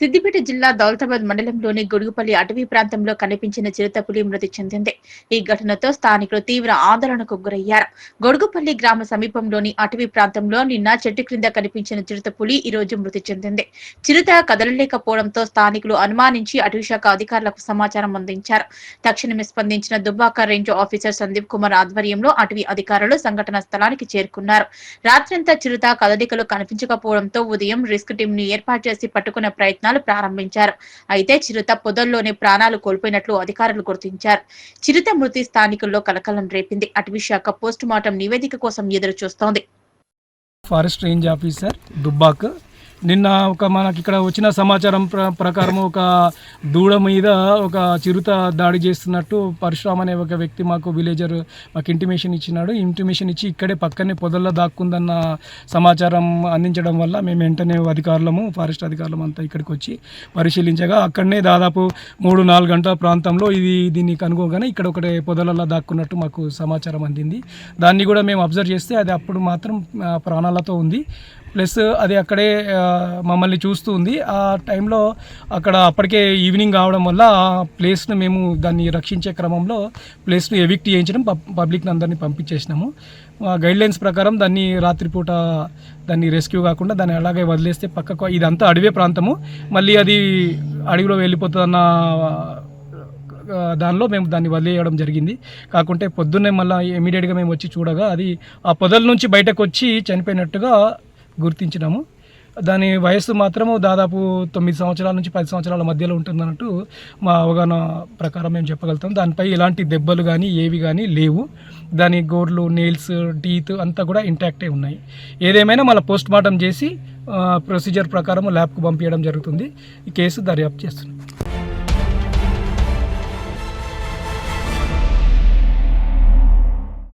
సిద్దిపేట జిల్లా దౌలతాబాద్ మండలంలోని గొడుగుపల్లి అటవీ ప్రాంతంలో కనిపించిన చిరుతపులి మృతి చెందింది. ఈ ఘటనతో స్థానికులు తీవ్ర ఆందోళనకు గురయ్యారు. గొడుగుపల్లి గ్రామ సమీపంలోని అటవీ ప్రాంతంలో నిన్న చెట్టు క్రింద కనిపించిన చిరుతపులి ఈ రోజు మృతి చెందింది. చిరుత కదలలేకపోవడంతో స్థానికులు అనుమానించి అటవీ శాఖ అధికారులకు సమాచారం అందించారు. తక్షణమే స్పందించిన దుబ్బాక రేంజ్ ఆఫీసర్ సందీప్ కుమార్ ఆధ్వర్యంలో అటవీ అధికారులు సంఘటన స్థలానికి చేరుకున్నారు. రాత్రంతా చిరుత కదలికలు కనిపించకపోవడంతో ఉదయం రిస్క్ టీమ్ను ఏర్పాటు చేసి పట్టుకునే ప్రయత్నాలు ప్రారంభించారు. అయితే చిరుత పొదల్లోనే ప్రాణాలు కోల్పోయినట్లు అధికారులు గుర్తించారు. చిరుత మృతి స్థానికుల్లో కలకలం రేపింది. అటవీశాఖ పోస్టుమార్టం పోస్ట్ మార్టం నివేదిక కోసం ఎదురు చూస్తోంది ఫారెస్ట్ రేంజ్ ఆఫీసర్ దుబ్బాక్ నిన్న ఒక మనకి ఇక్కడ వచ్చిన సమాచారం ప్ర ప్రకారం ఒక దూడ మీద ఒక చిరుత దాడి చేస్తున్నట్టు పరశురామ్ అనే ఒక వ్యక్తి మాకు విలేజర్ మాకు ఇంటిమేషన్ ఇచ్చినాడు. ఇంటిమేషన్ ఇచ్చి ఇక్కడే పక్కనే పొదల్లో దాక్కుందన్న సమాచారం అందించడం వల్ల మేము వెంటనే అధికారులము ఫారెస్ట్ అధికారులం అంతా ఇక్కడికి వచ్చి పరిశీలించగా అక్కడనే దాదాపు మూడు నాలుగు గంటల ప్రాంతంలో ఇది దీన్ని కనుగోగానే ఇక్కడ ఒకటే పొదలలో దాక్కున్నట్టు మాకు సమాచారం అందింది. దాన్ని కూడా మేము అబ్జర్వ్ చేస్తే అది అప్పుడు మాత్రం ప్రాణాలతో ఉంది. ప్లస్ అది అక్కడే మమ్మల్ని చూస్తూ ఉంది. ఆ టైంలో అక్కడ అప్పటికే ఈవినింగ్ కావడం వల్ల ఆ ప్లేస్ను మేము దాన్ని రక్షించే క్రమంలో ప్లేస్ను ఎవిక్ట్ చేయించడం పబ్ పబ్లిక్ని అందరినీ పంపించేసినాము. గైడ్లైన్స్ ప్రకారం దాన్ని రాత్రిపూట దాన్ని రెస్క్యూ కాకుండా దాన్ని అలాగే వదిలేస్తే పక్కకు ఇదంతా అడవే ప్రాంతము. మళ్ళీ అది అడవిలో వెళ్ళిపోతుందన్న దానిలో మేము దాన్ని వదిలేయడం జరిగింది. కాకుంటే పొద్దున్నే మళ్ళీ ఇమీడియట్గా మేము వచ్చి చూడగా అది ఆ పొదల నుంచి బయటకు వచ్చి చనిపోయినట్టుగా గుర్తించినాము. దాని వయస్సు మాత్రము దాదాపు తొమ్మిది సంవత్సరాల నుంచి పది సంవత్సరాల మధ్యలో ఉంటుందన్నట్టు మా అవగాహన ప్రకారం మేము చెప్పగలుగుతాం. దానిపై ఎలాంటి దెబ్బలు కానీ ఏవి కానీ లేవు. దాని గోర్లు నెయిల్స్ టీత్ అంతా కూడా ఇంటాక్టే ఉన్నాయి. ఏదేమైనా మళ్ళీ పోస్ట్ మార్టం చేసి ప్రొసీజర్ ప్రకారం ల్యాబ్కు పంపించడం జరుగుతుంది. ఈ కేసు దర్యాప్తు చేస్తున్నాం.